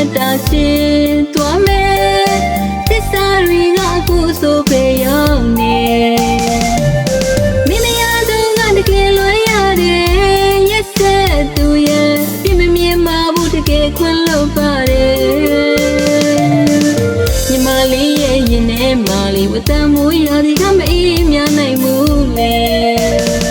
တသက်တာရှင်သွားမယ်သစ္စာတွေကအခုဆိုပေရောက်နေမင်းမရသူကတကယ်လွမ်းရတယ်ရက်ဆက်သူရဲ့ပြင်းမမြင်မဘူးတကယ်ခွင့်လို့ပါတယ်ညီမလေးရဲ့ရင်ထဲမှာလေးဝတ္တမိုးရာဒီကမအေးမြနိုင်ဘူးလေ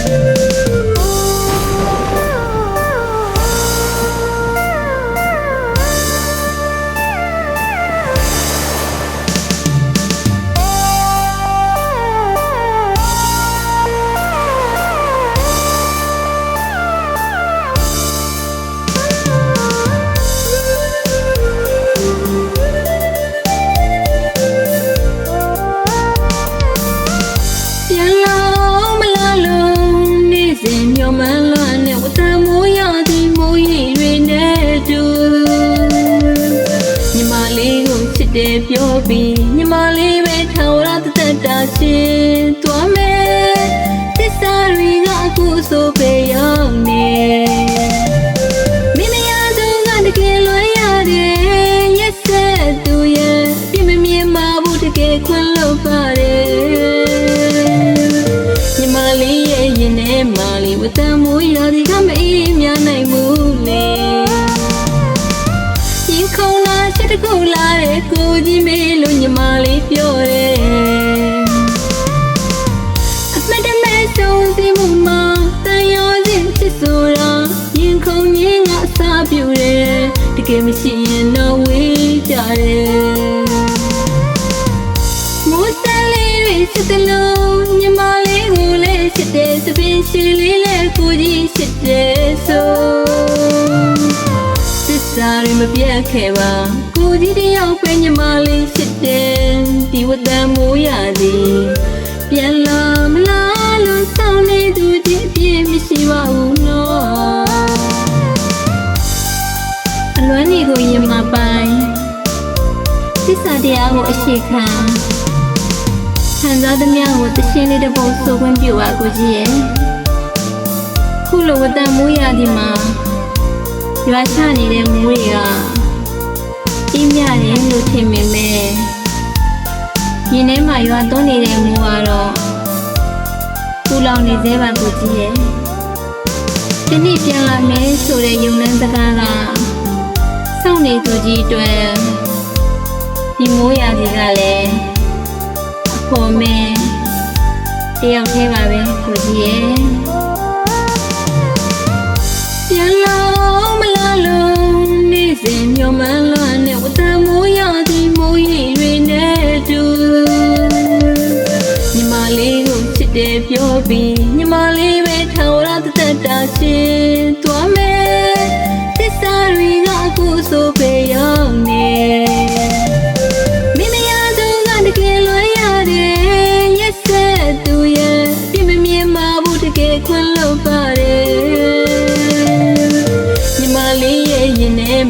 စဉ်မျောမှန်းလွမ်းနဲ့ဝတ္တမိုးရသည်မိုးရီတွေနဲ့တူညီမလေးကိုချစ်တယ်ပြောပြီးညီမလေးပဲထောင်ရတသက်တာရှင်သွားမ မှာလေးဝတ္တမိုးရာဒီကမအေးမြနိုင်ဘူးလေရင်ခုန်လာချက်တကူလာတဲ့ကိုကြီးမေးလို့ညီမလေးပြောတယ်အမတ်တမဲဆုံးစီမှုမှာတန်ရောစဉ်ချစ်ဆိုတာရင်ခုန်ရင်းကအစာပြူတယ်တကယ်မရှိရင်တော့ဝေးကြတယ်မိုးစံလေးတွေစစ်တယ်လို့ညီမလေးကိုလည်းချစ် တယ်စပင်ရှိလေးလည်းကိုကြီးချစ်တယ်ဆိုသစ္စာတွေမပြတ်ခဲ့ပါကိုကြီးတယောက်ပဲညီမလေးချစ်တယ်ဒီဝတ္တမိုးရသည်ပြန်လာမလားလို့စောင့်နေသူချင်းအပြည့်မရှိပါဘူးနော်အလွမ်းနေကိုရင်မပိုင်သစ္စာတရားကိုအရှိခံခံစားသမျှကိုတရှင်းလေးတစ်ပုဒ်ဆိုခွင့်ပြုပါကိုကြီးရဲ့ခုလို ဝတ္တမိုးရသည်မှာရွာချနေတဲ့မိုးတွေကအိမ်မြတယ်လို့ထင်မိမယ်ရင်ထဲမှာရွာသွန်းနေတဲ့မူကတော့ပူလောင်နေသေးပါကိုကြီးရဲ့ဒီနေ့ပြန်လာမယ်ဆိုတဲ့ယုံနှန်းစကားကစောင့်နေသူကြီးအတွက်ဒီမိုးရာကြီးကလည်းအဖော်မဲတယောက်သေးပါပဲကိုကြီးရဲ့ နေ့စဉ်မျောမှန်းလွမ်းနဲ့ဝတ္တမိုးရာသည်မိုးရီတွေနဲ့တူညီမလေးကိုချစ်တယ်ပြောပြီးညီမလေးပဲထောင်ရတသက်တာရှင်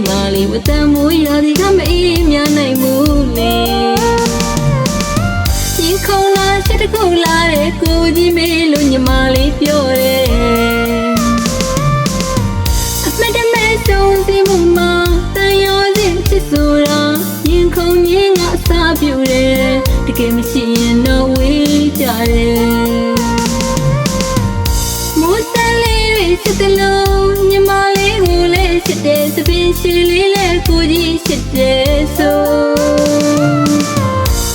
မှာလေးဝတ္တမိုးရာဒီကမအေးမြနိုင်ဘူးလေရင်ခုန်လာချက်တခုလာတဲ့ကိုကြီးမေးလို့ညီမလေးပြောတယ်အမတ်တမဲဆုံးစီမှုမှာတန်ရောစဉ်ချစ်ဆိုတာရင်ခုန်ရင်းကအစာပြူတယ်တကယ်မရှိရင်တော့ဝေးကြတယ်မိုးစံလေးတွေချစ်တယ်လို့ စပင်ရှိလေးလည်းကိုကြီးချစ်တယ်ဆို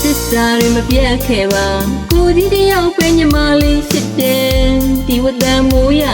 သစ္စာတွေမပြတ်ခဲ့ပါကိုကြီးတယောက်ပဲညီမလေးရှိတယ်ဒီဝတ္တမိုးရသည်ပြန်လာမလား